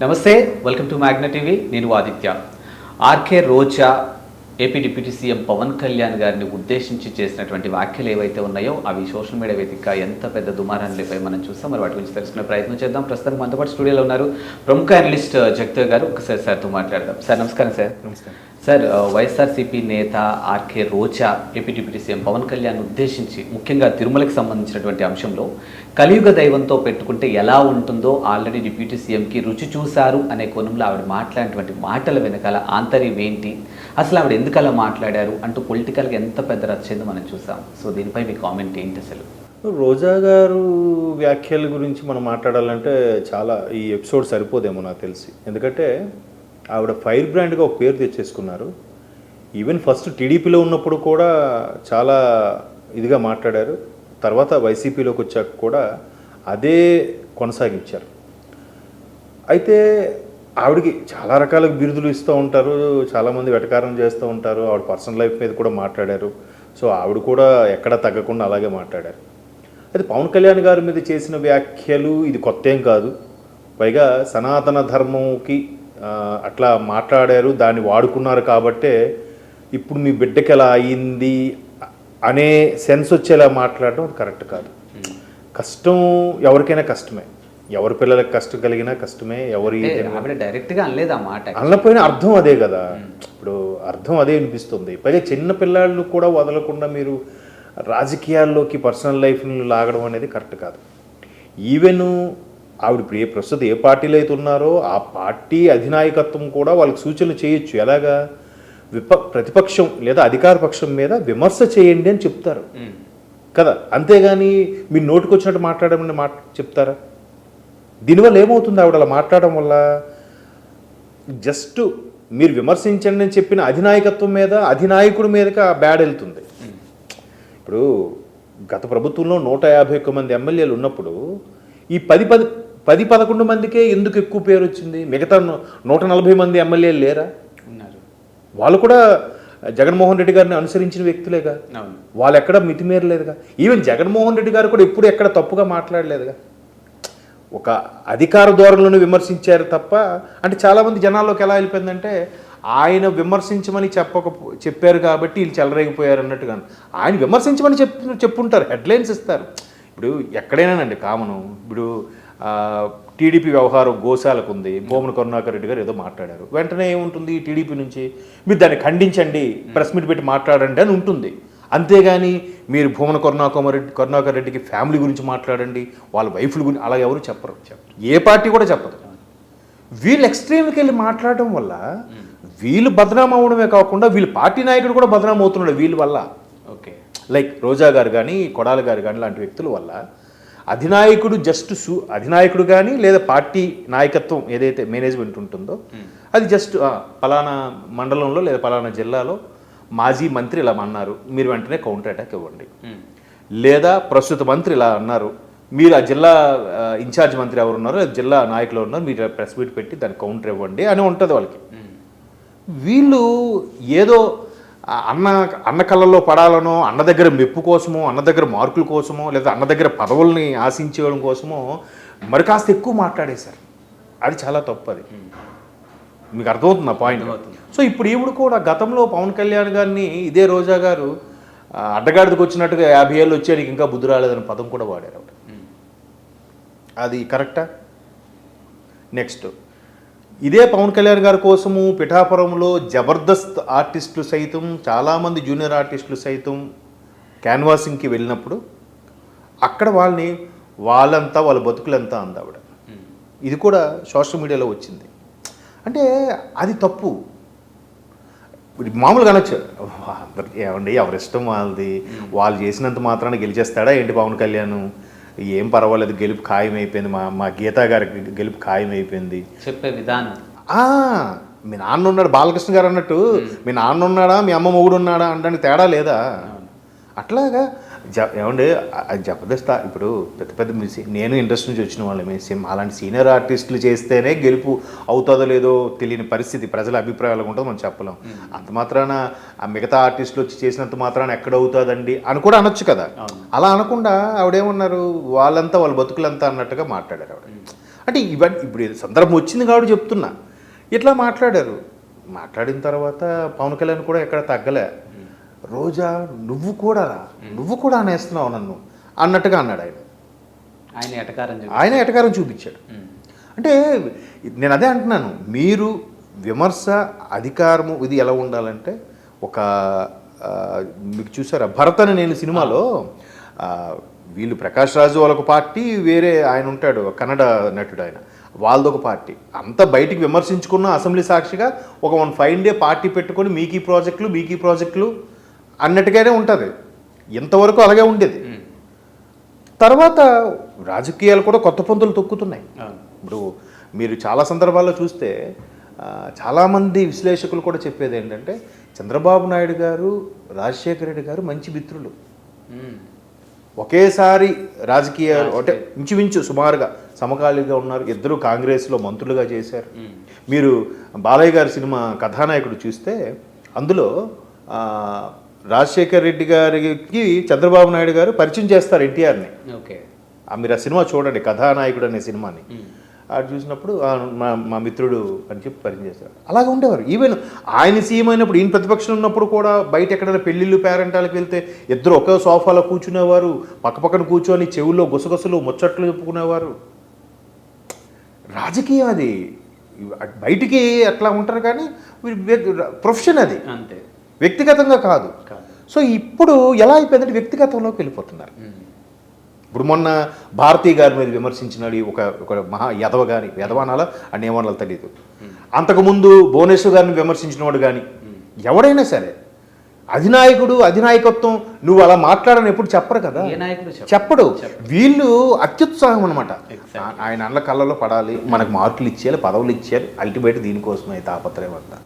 నమస్తే welcome to Magna TV నేను Aditya. RK Roja AP deputy CM Pavan Kalyan గారిని ఉద్దేశించి చేసినటువంటి వ్యాఖ్యలు ఏవైతే ఉన్నాయో అవి సోషల్ మీడియా వేదిక ఎంత పెద్ద దుమారాన్ని లేపాయి మనం చూస్తాం. మరి వాటి గురించి తెలుసుకునే ప్రయత్నం చేద్దాం. ప్రస్తుతం మనతో పాటు స్టూడియోలో ఉన్నారు ప్రముఖ అనలిస్ట్ జగదేవ్ గారు. ఒకసారి సార్తో మాట్లాడదాం. సార్ నమస్కారం సార్. నమస్కారం. సార్ ఆ, వైఎస్ఆర్సీపీ నేత RK Roja AP deputy CM Pavan Kalyan ఉద్దేశించి ముఖ్యంగా తిరుమలకి సంబంధించినటువంటి అంశంలో కలియుగ దైవంతో పెట్టుకుంటే ఎలా ఉంటుందో ఆల్రెడీ డిప్యూటీ సీఎంకి రుచి చూశారు అనే కోణంలో ఆవిడ మాట్లాడినటువంటి మాటల వెనకాల ఆంతర్యం ఏంటి? అసలు ఆవిడ ఎందుకలా మాట్లాడారు? అంటూ పొలిటికల్గా ఎంత పెద్ద రచ్చిందో మనం చూసాం. సో దీనిపై మీ కామెంట్ ఏంటి అసలు? రోజా గారు వ్యాఖ్యల గురించి మనం మాట్లాడాలంటే చాలా ఈ ఎపిసోడ్ సరిపోదేమో నాకు తెలిసి. ఎందుకంటే ఆవిడ ఫైర్ బ్రాండ్గా ఒక పేరు తెచ్చేసుకున్నారు. ఈవెన్ ఫస్ట్ టీడీపీలో ఉన్నప్పుడు కూడా చాలా ఇదిగా మాట్లాడారు. తర్వాత వైసీపీలోకి వచ్చాక కూడా అదే కొనసాగించారు. అయితే ఆవిడకి చాలా రకాల బిరుదులు ఇస్తూ ఉంటారు చాలామంది వెటకారం చేస్తూ ఉంటారు ఆవిడ పర్సనల్ లైఫ్ మీద కూడా మాట్లాడారు. సో ఆవిడ కూడా ఎక్కడ తగ్గకుండా అలాగే మాట్లాడారు. అయితే పవన్ కళ్యాణ్ గారి మీద చేసిన వ్యాఖ్యలు ఇది కొత్త ఏం కాదు. పైగా సనాతన ధర్మంకి అట్లా మాట్లాడారు దాన్ని వాడుకున్నారు కాబట్టే ఇప్పుడు మీ బిడ్డకి ఎలా అయింది అనే సెన్స్ వచ్చేలా మాట్లాడడం అది కరెక్ట్ కాదు. కష్టం ఎవరికైనా కష్టమే. ఎవరి పిల్లలకు కష్టం కలిగినా కష్టమే ఎవరి డైరెక్ట్గా అనలేదు ఆ మాట అర్థం అదే కదా. ఇప్పుడు అర్థం అదే అనిపిస్తుంది. పైగా చిన్న పిల్లలు కూడా వదలకుండా మీరు రాజకీయాల్లోకి పర్సనల్ లైఫ్ని లాగడం అనేది కరెక్ట్ కాదు. ఈవెన్ ఆవిడ ఇప్పుడు ఏ ప్రస్తుతం ఏ పార్టీలో అయితే ఉన్నారో ఆ పార్టీ అధినాయకత్వం కూడా వాళ్ళకి సూచనలు చేయొచ్చు. ఎలాగా? విప ప్రతిపక్షం లేదా అధికార పక్షం మీద విమర్శ చేయండి అని చెప్తారు. కదా? అంతేగాని మీరు నోటికొచ్చినట్టు మాట్లాడమని మాట చెప్తారా? దీనివల్ల ఏమవుతుంది ఆవిడ అలా మాట్లాడడం వల్ల? జస్ట్ మీరు విమర్శించండి అని చెప్పిన అధినాయకత్వం మీద అధినాయకుడి మీదకి ఆ బ్యాడ్ వెళ్తుంది. ఇప్పుడు గత ప్రభుత్వంలో నూట యాభై ఒక్క మంది ఎమ్మెల్యేలు ఉన్నప్పుడు ఈ పది పది పది పదకొండు మందికే ఎందుకు ఎక్కువ పేరు వచ్చింది? మిగతా నూట నలభై మంది ఎమ్మెల్యేలు లేరా? వాళ్ళు కూడా జగన్మోహన్ రెడ్డి గారిని అనుసరించిన వ్యక్తులేగా. వాళ్ళు ఎక్కడ మితిమీరలేదుగా. ఈవెన్ జగన్మోహన్ రెడ్డి గారు కూడా ఎప్పుడు ఎక్కడ తప్పుగా మాట్లాడలేదుగా. ఒక అధికార ధోరణులను విమర్శించారు తప్ప అంటే చాలామంది జనాల్లోకి ఎలా వెళ్ళిపోయిందంటే ఆయన విమర్శించమని చెప్పక చెప్పారు కాబట్టి వీళ్ళు చెలరేగిపోయారు అన్నట్టుగా ఆయన విమర్శించమని చెప్పు చెప్పుంటారు హెడ్లైన్స్ ఇస్తారు. ఇప్పుడు ఎక్కడైనానండి కామను ఇప్పుడు టీడీపీ వ్యవహారం గోశాలకు ఉంది భూమన కరుణాకర్ రెడ్డి గారు ఏదో మాట్లాడారు. వెంటనే ఏముంటుంది టీడీపీ నుంచి? మీరు దాన్ని ఖండించండి ప్రెస్ మీట్ పెట్టి మాట్లాడండి అని ఉంటుంది. అంతేగాని మీరు భూమన కరుణాకర్ రెడ్డి కరుణాకర్ రెడ్డికి ఫ్యామిలీ గురించి మాట్లాడండి వాళ్ళ వైఫ్ల గురించి అలా ఎవరు చెప్పరు. ఏ పార్టీ కూడా చెప్పదు. వీళ్ళు ఎక్స్ట్రీమ్కి వెళ్ళి మాట్లాడడం వల్ల వీళ్ళు బదనాం అవడమే కాకుండా వీళ్ళ పార్టీ నాయకుడు కూడా బదనాం అవుతున్నాడు వీళ్ళ వల్ల. ఓకే. లైక్ రోజా గారు కానీ కొడాలి గారు కానీ లాంటి వ్యక్తుల వల్ల అధినాయకుడు జస్ట్ సు అధినాయకుడు కానీ లేదా పార్టీ నాయకత్వం ఏదైతే మేనేజ్మెంట్ ఉంటుందో అది జస్ట్ పలానా మండలంలో లేదా పలానా జిల్లాలో మాజీ మంత్రి ఇలా అన్నారు. మీరు వెంటనే కౌంటర్ అటాక్ ఇవ్వండి. ఉమ్. లేదా ప్రస్తుత మంత్రి ఇలా అన్నారు. మీరు ఆ జిల్లా ఇన్ఛార్జ్ మంత్రి ఎవరు ఉన్నారో లేదా జిల్లా నాయకులు ఉన్నారో మీరు ప్రెస్ మీట్ పెట్టి దానికి కౌంటర్ ఇవ్వండి అని ఉంటుంది వాళ్ళకి. ఉమ్. వీళ్ళు ఏదో అన్న అన్న కళ్ళల్లో పడాలనో అన్న దగ్గర మెప్పు కోసమో అన్న దగ్గర మార్కుల కోసమో లేదా అన్న దగ్గర పదవుల్ని ఆశించడం కోసమో మరి కాస్త ఎక్కువ మాట్లాడేశారు. అది చాలా తప్పు అది. మీకు అర్థమవుతుంది ఆ పాయింట్. సో ఇప్పుడు ఈవిడ కూడా గతంలో పవన్ కళ్యాణ్ గారిని ఇదే రోజా గారు అడ్డగాడికి వచ్చినట్టుగా యాభై ఏళ్ళు వచ్చే నీకు ఇంకా బుద్ధి రాలేదని పదం కూడా వాడారు ఆవిడ. అది కరెక్టా? నెక్స్ట్ ఇదే పవన్ కళ్యాణ్ గారి కోసము పిఠాపురంలో జబర్దస్త్ ఆర్టిస్టులు సైతం చాలామంది జూనియర్ ఆర్టిస్టులు సైతం క్యాన్వాసింగ్కి వెళ్ళినప్పుడు అక్కడ వాళ్ళని వాళ్ళంతా వాళ్ళ బతుకులంతా అంది ఆవిడ. ఉమ్. ఇది కూడా సోషల్ మీడియాలో వచ్చింది. అంటే అది తప్పు. మామూలుగా అనొచ్చు. ఏమండి ఎవరి ఇష్టం వాళ్ళది వాళ్ళు చేసినంత మాత్రాన గెలిచేస్తాడా ఏంటి పవన్ కళ్యాణ్? ఏం పర్వాలేదు గెలుపు ఖాయం అయిపోయింది మా మా గీతా గారికి గెలుపు ఖాయం అయిపోయింది చెప్పే విధానం. ఆ, మీ నాన్న ఉన్నాడు బాలకృష్ణ గారు అన్నట్టు మీ నాన్న ఉన్నాడా మీ అమ్మ మొగుడు ఉన్నాడా అనడానికి తేడా లేదా? అట్లాగా జ ఏమండి? ఆ జబర్దస్త్. ఇప్పుడు పెద్ద పెద్ద మీ సీ- నేను ఇండస్ట్రీ నుంచి వచ్చిన వాళ్ళమే. సేమ్ అలాంటి సీనియర్ ఆర్టిస్టులు చేస్తేనే గెలుపు అవుతుందో లేదో తెలియని పరిస్థితి. ప్రజల అభిప్రాయాలు ఉంటుందో మనం చెప్పలేం. అంత మాత్రాన ఆ మిగతా ఆర్టిస్టులు వచ్చి చేసినంత మాత్రాన ఎక్కడ అవుతుందండి అని కూడా అనొచ్చు కదా. అలా అనకుండా ఆవిడేమన్నారు? వాళ్ళంతా వాళ్ళ బతుకులంతా అన్నట్టుగా మాట్లాడారు ఆవిడ. అంటే ఇవన్నీ ఇప్పుడు సందర్భం వచ్చింది కాబట్టి చెప్తున్నా. ఇట్లా మాట్లాడారు. మాట్లాడిన తర్వాత పవన్ కళ్యాణ్ కూడా ఎక్కడ తగ్గలే. రోజా నువ్వు కూడా నువ్వు కూడా అనేస్తున్నావు నన్ను. అన్నట్టుగా అన్నాడు ఆయన. ఆయన ఎటకారం ఆయన ఎటకారం చూపించాడు. అంటే నేను అదే అంటున్నాను. మీరు విమర్శ అధికారము ఇది ఎలా ఉండాలంటే ఒక మీకు చూసారా? భరత్ అని నేను సినిమాలో వీళ్ళు ప్రకాష్ రాజు వాళ్ళొక పార్టీ వేరే ఆయన ఉంటాడు కన్నడ నటుడు ఆయన. వాళ్ళదొక పార్టీ. అంత బయటికి విమర్శించుకున్న అసెంబ్లీ సాక్షిగా ఒక వన్ ఫైవ్ డే పార్టీ పెట్టుకొని మీకు ఈ ప్రాజెక్టులు మీకు ఈ ప్రాజెక్టులు అన్నట్టుగానే ఉంటుంది. ఇంతవరకు అలాగే ఉండేది. తర్వాత రాజకీయాలు కూడా కొత్త పొంతులు తొక్కుతున్నాయి. ఇప్పుడు మీరు చాలా సందర్భాల్లో చూస్తే చాలామంది విశ్లేషకులు కూడా చెప్పేది ఏంటంటే చంద్రబాబు నాయుడు గారు రాజశేఖర రెడ్డి గారు మంచి మిత్రులు. ఒకేసారి రాజకీయాలు అంటే ఇంచుమించు సుమారుగా సమకాలీగా ఉన్నారు. ఇద్దరు కాంగ్రెస్లో మంత్రులుగా చేశారు. మీరు బాలయ్య గారి సినిమా కథానాయకుడు చూస్తే అందులో రాజశేఖర్ రెడ్డి గారికి చంద్రబాబు నాయుడు గారు పరిచయం చేస్తారు ఎన్టీఆర్ని. ఓకే. ఆ మీరు ఆ సినిమా చూడండి కథానాయకుడు అనే సినిమాని. అది చూసినప్పుడు "ఆ, మా మా మిత్రుడు అని చెప్పి పరిచయం చేస్తారు అలాగే ఉండేవారు. ఈవెన్ ఆయన సీఎం అయినప్పుడు ఈయన ప్రతిపక్షం ఉన్నప్పుడు కూడా బయట ఎక్కడైనా పెళ్ళిళ్ళు పేరెంటాలకు వెళ్తే ఇద్దరు ఒకే సోఫాలో కూర్చునేవారు పక్క పక్కన కూర్చొని చెవుల్లో గుసగుసలు ముచ్చట్లు చెప్పుకునేవారు. రాజకీయం అది. బయటికి అట్లా ఉంటారు కానీ ప్రొఫెషన్ అది. అంతే. వ్యక్తిగతంగా కాదు. సో ఇప్పుడు ఎలా అయిపోయిందంటే వ్యక్తిగతంలోకి వెళ్ళిపోతున్నారు. ఇప్పుడు మొన్న భారతీ గారి మీద విమర్శించినాడు ఒక ఒక మహా యదవ గాని యదవానాల అని ఏమనాలో తెలియదు అంతకుముందు భువనేశ్వర్ గారిని విమర్శించినవాడు కానీ ఎవడైనా సరే అధినాయకుడు అధినాయకత్వం నువ్వు అలా మాట్లాడని ఎప్పుడు చెప్పరు కదా. చెప్పడు. వీళ్ళు అత్యుత్సాహం అనమాట. ఆయన అన్న కళ్ళలో పడాలి మనకు మార్కులు ఇచ్చేయాలి పదవులు ఇచ్చేయాలి అల్టిమేట్ దీనికోసమే తాపత్రయం అంతా.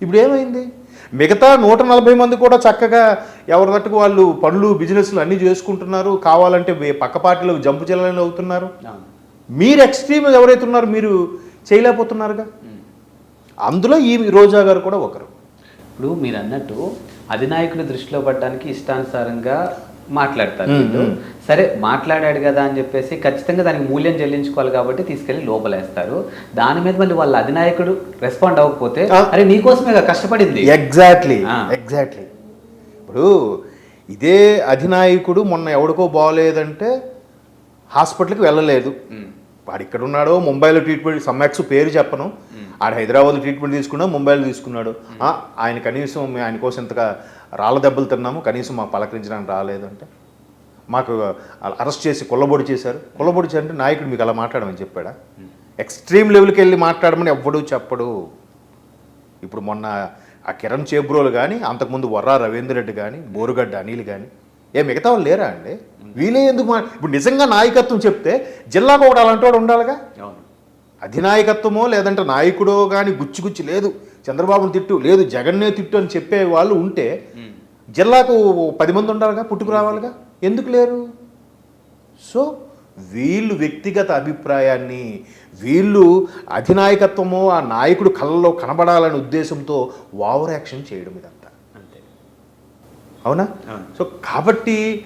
ఇప్పుడు ఏమైంది? మిగతా నూట నలభై మంది కూడా చక్కగా ఎవరి తట్టుకు వాళ్ళు పనులు బిజినెస్లు అన్నీ చేసుకుంటున్నారు. కావాలంటే పక్క పార్టీలో జంపు చెల్లెలు అవుతున్నారు. మీరు ఎక్స్ట్రీమ్ ఎవరైతే ఉన్నారో మీరు చేయలేకపోతున్నారుగా. అందులో ఈ రోజా గారు కూడా ఒకరు. ఇప్పుడు మీరు అన్నట్టు అధినాయకుడి దృష్టిలో పడడానికి ఇష్టానుసారంగా మాట్లాడతారు. సరే మాట్లాడాడు కదా అని చెప్పేసి ఖచ్చితంగా దానికి మూల్యం చెల్లించుకోవాలి కాబట్టి తీసుకెళ్ళి లోపలేస్తారు. దాని మీద మళ్ళీ వాళ్ళ అధినాయకుడు రెస్పాండ్ అవ్వకపోతే. అరే నీకోసమే కదా కష్టపడింది ఎగ్జాక్ట్లీ. ఎగ్జాక్ట్లీ ఇప్పుడు ఇదే అధినాయకుడు మొన్న ఎవడికో బాగోలేదంటే హాస్పిటల్కి వెళ్ళలేదు. వాడు ఇక్కడ ఉన్నాడో ముంబైలో ట్రీట్మెంట్ సమ్యాక్స్ పేరు చెప్పను. ఆడ హైదరాబాద్ ట్రీట్మెంట్ తీసుకున్నా ముంబైలో తీసుకున్నాడు. ఆయన కనీసం ఆయన కోసం ఇంతగా రాళ్ళ దెబ్బలు తిన్నాము కనీసం మాకు పలకరించడానికి రాలేదు అంటే. మాకు అరెస్ట్ చేసి కొల్లబొడి చేశారు. కొల్లబొడి చేయాలంటే నాయకుడు మీకు అలా మాట్లాడమని చెప్పాడా? ఎక్స్ట్రీమ్ లెవెల్కి వెళ్ళి మాట్లాడమని ఎవ్వడు చెప్పడు. ఇప్పుడు మొన్న ఆ కిరణ్ చేబ్రోలు కానీ అంతకుముందు వర్రా రవీంద్ర రెడ్డి కానీ బోరుగడ్డ అనిల్ కానీ ఏ మిగతా వాళ్ళు లేరా అండి? వీలే ఎందుకు మా ఇప్పుడు నిజంగా నాయకత్వం చెప్తే జిల్లాకు ఒకటి అలాంటి వాడు ఉండాలిగా? అవును. అధినాయకత్వమో లేదంటే నాయకుడో కానీ గుచ్చి గుచ్చి లేదు. చంద్రబాబుని తిట్టు. లేదు జగన్నే తిట్టు అని చెప్పే వాళ్ళు ఉంటే. జిల్లాకు పది మంది ఉండాలిగా? పుట్టుకు రావాలిగా? ఎందుకు లేరు? సో వీళ్ళు వ్యక్తిగత అభిప్రాయాన్ని వీళ్ళు అధినాయకత్వమో ఆ నాయకుడు కళ్ళలో కనబడాలనే ఉద్దేశంతో ఓవర్ యాక్షన్ చేయడం ఇదంతా. అంతే. అవునా. సో కాబట్టి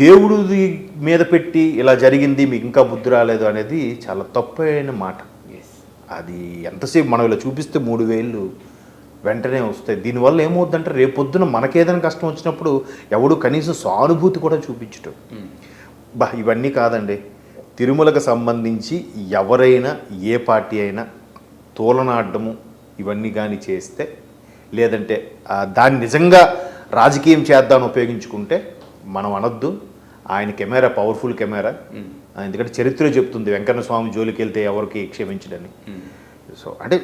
దేవుడి మీద పెట్టి ఇలా జరిగింది మీకు ఇంకా బుద్ధి రాలేదు అనేది చాలా తప్పైన మాట. అది ఎంతసేపు మనం ఇలా చూపిస్తే మూడు వేలు వెంటనే వస్తాయి. దీనివల్ల ఏమవుద్దంటే రేపొద్దున మనకేదైనా కష్టం వచ్చినప్పుడు ఎవడు కనీసం సానుభూతి కూడా చూపించటం బా ఇవన్నీ కాదండి. తిరుమలకు సంబంధించి ఎవరైనా ఏ పార్టీ అయినా తోలనాడము ఇవన్నీ కానీ చేస్తే లేదంటే దాన్ని నిజంగా రాజకీయం చేద్దామని ఉపయోగించుకుంటే మనం అనొద్దు. ఆయన కెమెరా పవర్ఫుల్ కెమెరా. ఆ, ఎందుకంటే చరిత్ర చెప్తుంది వెంకన్న స్వామి జోలికి వెళ్తే ఎవరికి క్షమించడని. సో అంటే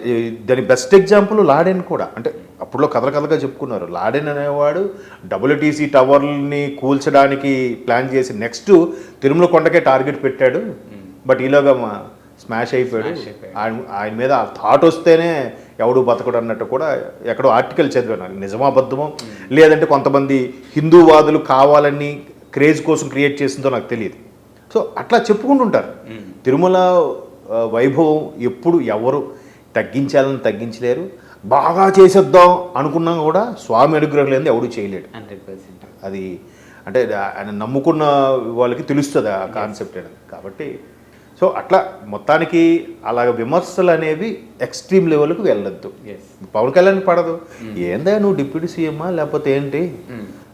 దాని బెస్ట్ ఎగ్జాంపుల్ లాడెన్ కూడా. అంటే అప్పుడులో కథల కథగా చెప్పుకున్నారు. లాడెన్ అనేవాడు డబ్ల్యూటీసీ టవర్ని కూల్చడానికి ప్లాన్ చేసి నెక్స్ట్ తిరుమల కొండకే టార్గెట్ పెట్టాడు. బట్ ఈలోగా మా స్మాష్ అయిపోయాడు. ఆయన ఆయన మీద ఆ థాట్ వస్తేనే ఎవడు బతకడు అన్నట్టు కూడా ఎక్కడో ఆర్టికల్ చదివాను. అది నిజమా అబద్ధమో? లేదంటే కొంతమంది హిందూవాదులు కావాలని క్రేజ్ కోసం క్రియేట్ చేసిందో నాకు తెలియదు. సో అట్లా చెప్పుకుంటుంటారు. తిరుమల వైభవం ఎప్పుడు ఎవరు తగ్గించాలని తగ్గించలేరు. బాగా చేసేద్దాం అనుకున్నా కూడా స్వామి అనుగ్రహం లేని ఎవడు చేయలేడు. Hundred percent. అది అంటే ఆయన నమ్ముకున్న వాళ్ళకి తెలుస్తుంది ఆ కాన్సెప్ట్ అనేది. కాబట్టి సో అట్లా మొత్తానికి అలాగ విమర్శలు అనేవి ఎక్స్ట్రీమ్ లెవెల్కి వెళ్ళొద్దు. పవన్ కళ్యాణ్ పడదు. ఏందా నువ్వు డిప్యూటీ సీఎమ్మా? లేకపోతే ఏంటి?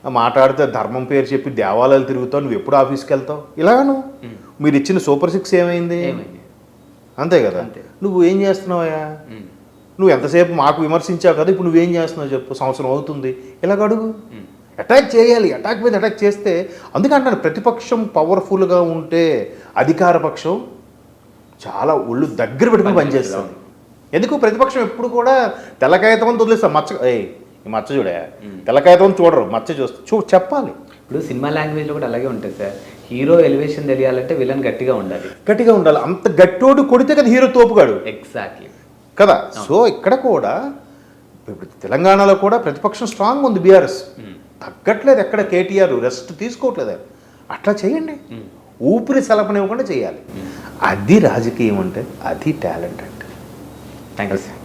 మాట్లాడితే ధర్మం పేరు చెప్పి దేవాలయాలు తిరుగుతావు నువ్వు ఎప్పుడు ఆఫీస్కి వెళ్తావు? ఇలాను మీరు ఇచ్చిన సూపర్ సిక్స్ ఏమైంది? అంతే కదా. నువ్వు ఏం చేస్తున్నావయ్యా? నువ్వు ఎంతసేపు మాకు విమర్శించావు కదా ఇప్పుడు నువ్వేం చేస్తున్నావు చెప్పు సంవత్సరం అవుతుంది. ఇలాగ అడుగు. అటాక్ చేయాలి అటాక్ మీద అటాక్ చేస్తే అందుకంటాను ప్రతిపక్షం పవర్ఫుల్గా ఉంటే అధికార పక్షం చాలా ఒళ్ళు దగ్గర పెట్టుకుని పనిచేస్తుంది ఎందుకు? ప్రతిపక్షం ఎప్పుడు కూడా తెల్లకాయతం అని వదిలేస్తాం మచ్చ ఈ మచ్చ చూడే. తెల్లకాయతం చూడరు మచ్చ చూస్తే. చూ చెప్పాలి. ఇప్పుడు సినిమా లాంగ్వేజ్లో కూడా అలాగే ఉంటుంది సార్. హీరో ఎలివేషన్ తెలియాలంటే విలన్ గట్టిగా ఉండాలి. గట్టిగా ఉండాలి. అంత గట్టోడు కొడితే కదా హీరో తోపుగాడు. ఎగ్జాక్ట్లీ కదా? సో ఇక్కడ కూడా ఇప్పుడు తెలంగాణలో కూడా ప్రతిపక్షం స్ట్రాంగ్ ఉంది బీఆర్ఎస్. తగ్గట్లేదు ఎక్కడ కేటీఆర్ రెస్ట్ తీసుకోవట్లేదు. అట్లా చేయండి. ఊపిరి సలపనివ్వకుండా చేయాలి. అది రాజకీయం అంటే అది టాలెంట్ అంటే. Thank you sir